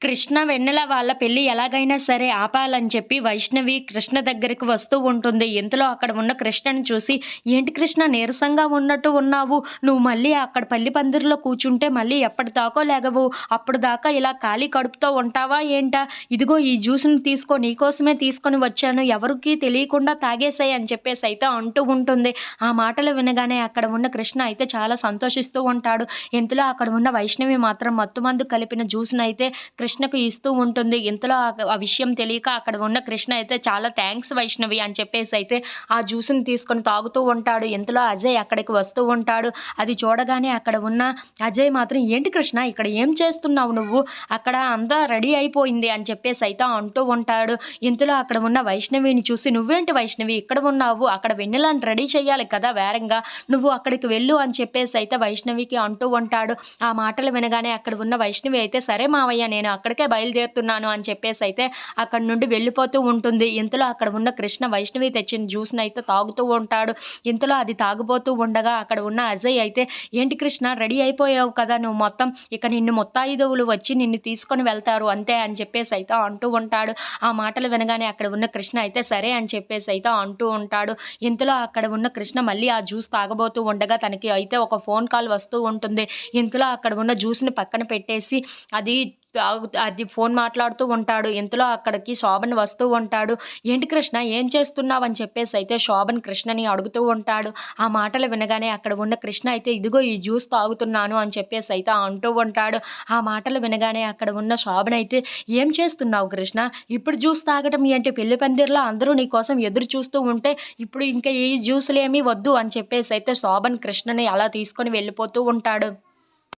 కృష్ణ వెన్నెల వాళ్ళ పెళ్ళి ఎలాగైనా సరే ఆపాలని చెప్పి వైష్ణవి కృష్ణ దగ్గరికి వస్తూ ఉంటుంది. ఇంతలో అక్కడ ఉన్న కృష్ణను చూసి ఏంటి కృష్ణ నీరసంగా ఉన్నట్టు ఉన్నావు? నువ్వు మళ్ళీ అక్కడ పల్లి పందిరిలో కూర్చుంటే మళ్ళీ ఎప్పటిదాకో లేగవు. అప్పుడు దాకా ఇలా ఖాళీ కడుపుతో ఉంటావా ఏంటా? ఇదిగో ఈ జ్యూస్ని తీసుకో నీకోసమే తీసుకొని వచ్చాను. ఎవరికి తెలియకుండా తాగేసాయి అని చెప్పేసి అయితే అంటూ ఉంటుంది. ఆ మాటలు వినగానే అక్కడ ఉన్న కృష్ణ అయితే చాలా సంతోషిస్తూ ఉంటాడు. ఇంతలో అక్కడ ఉన్న వైష్ణవి మాత్రం మత్తుమందు కలిపిన జ్యూస్ని అయితే కృష్ణకు ఇస్తూ ఉంటుంది. ఇంతలో ఆ- విషయం తెలియక అక్కడ ఉన్న కృష్ణ అయితే చాలా థ్యాంక్స్ వైష్ణవి అని చెప్పేసి అయితే ఆ జ్యూస్ని తీసుకొని తాగుతూ ఉంటాడు. ఇంతలో అజయ్ అక్కడికి వస్తూ ఉంటాడు. అది చూడగానే అక్కడ ఉన్న అజయ్ మాత్రం ఏంటి కృష్ణ ఇక్కడ ఏం చేస్తున్నావు నువ్వు? అక్కడ అంతా రెడీ అయిపోయింది అని చెప్పేసి అయితే అంటూ ఉంటాడు. ఇంతలో అక్కడ ఉన్న వైష్ణవిని చూసి నువ్వేంటి వైష్ణవి? ఇక్కడ ఉన్నావు. అక్కడ వెన్నెలను రెడీ చేయాలి కదా వేరంగా. నువ్వు అక్కడికి వెళ్ళు అని చెప్పేసి అయితే వైష్ణవికి అంటూ ఉంటాడు. ఆ మాటలు వినగానే అక్కడ ఉన్న వైష్ణవి అయితే సరే మావయ్య నేను అక్కడికే బయలుదేరుతున్నాను అని చెప్పేసి అయితే అక్కడ నుండి వెళ్ళిపోతూ ఉంటుంది. ఇంతలో అక్కడ ఉన్న కృష్ణ వైష్ణవి తెచ్చిన జ్యూస్ని అయితే తాగుతూ ఉంటాడు. ఇంతలో అది తాగుబోతూ ఉండగా అక్కడ ఉన్న అజయ్ అయితే ఏంటి కృష్ణ రెడీ అయిపోయావు కదా నువ్వు మొత్తం? ఇక నిన్ను మొత్తాయిదవులు వచ్చి నిన్ను తీసుకొని వెళ్తారు అంతే అని చెప్పేసి అయితే అంటూ ఉంటాడు. ఆ మాటలు వినగానే అక్కడ ఉన్న కృష్ణ అయితే సరే అని చెప్పేసి అయితే అంటూ ఉంటాడు. ఇంతలో అక్కడ ఉన్న కృష్ణ మళ్ళీ ఆ జ్యూస్ తాగబోతూ ఉండగా తనకి అయితే ఒక ఫోన్ కాల్ వస్తూ ఉంటుంది. ఇంతలో అక్కడ ఉన్న జ్యూస్ని పక్కన పెట్టేసి అది అది ఫోన్ మాట్లాడుతూ ఉంటాడు. ఇంతలో అక్కడికి శోభన్ వస్తూ ఉంటాడు. ఏంటి కృష్ణ ఏం చేస్తున్నావు అని చెప్పేసి అయితే శోభన్ కృష్ణని అడుగుతూ ఉంటాడు. ఆ మాటలు వినగానే అక్కడ ఉన్న కృష్ణ అయితే ఇదిగో ఈ జ్యూస్ తాగుతున్నాను అని చెప్పేసి అయితే అంటూ ఉంటాడు. ఆ మాటలు వినగానే అక్కడ ఉన్న శోభన్ అయితే ఏం చేస్తున్నావు కృష్ణ? ఇప్పుడు జ్యూస్ తాగటం ఏంటి? పెళ్ళి పందిర్లో అందరూ నీ కోసం ఎదురు చూస్తూ ఉంటే ఇప్పుడు ఇంకా ఈ జ్యూసులు ఏమీ వద్దు అని చెప్పేసి అయితే శోభన్ కృష్ణని అలా తీసుకొని వెళ్ళిపోతూ ఉంటాడు.